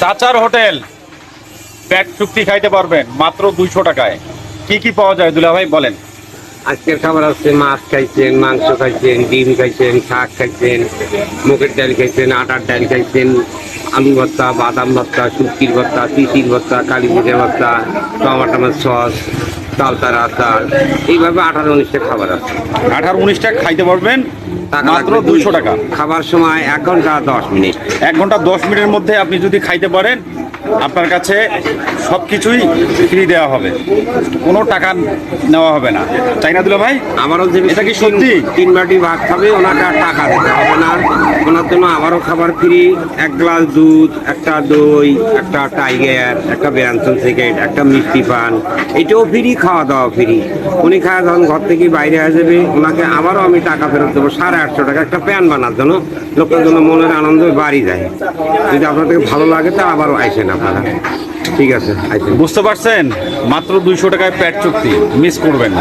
চাচার হোটেল। পেট চুক্তি খাইতে পারবেন, মাত্র দুইশো টাকায়। কি কি পাওয়া যায় দুলা ভাই, বলেন। আজকের খাবার হচ্ছে মাছ খাইছেন, মাংস খাইছেন, ডিম খাইছেন, শাক খাইছেন, মুগের ডাল খাইছেন, আটার ডাল খাইছেন, আলু ভর্তা, বাদাম ভর্তা, শুটকির ভর্তা তিসির ভর্তা কালী ভর্তা টমাটামের সস তালতার আচার এইভাবে আঠারো উনিশটা খাবার আছে। আঠারো উনিশ টাকা খাইতে পারবেন টাকা মাত্র দুইশো। টাকা। খাবার সময় এক ঘণ্টা দশ মিনিট। এক ঘণ্টা দশ মিনিটের মধ্যে আপনি যদি খাইতে পারেন আপনার কাছে সব কিছুই ফ্রি দেওয়া হবে। কোনো টাকা নেওয়া হবে না। তাই না দুলা ভাই আমারও যে এটা কি সত্যি? তিন বাটি ভাত খাবে ওনাকে আর টাকা দিতে হবে না। ওনার জন্য আবারও খাবার ফ্রি। এক গ্লাস দুধ, একটা দই, একটা টাইগার, একটা ব্যঞ্জন সিগারেট একটা মিষ্টি পান। এটাও ফ্রি খাওয়া দাওয়া ফ্রি। উনি খাওয়া যখন ঘর থেকে বাইরে হয়ে যাবে, ওনাকে আবারও আমি টাকা ফেরত দেবো, সাড়ে আটশো টাকা একটা প্যান বানার জন্য। লোকের জন্য মনের আনন্দ বাড়ি যায়। যদি আপনাদের ভালো লাগে, তা আবারও আইসেন আপনারা। ঠিক আছে বুঝতে পারছেন? মাত্র দুইশো টাকায় প্যাট চুক্তি। মিস করবেন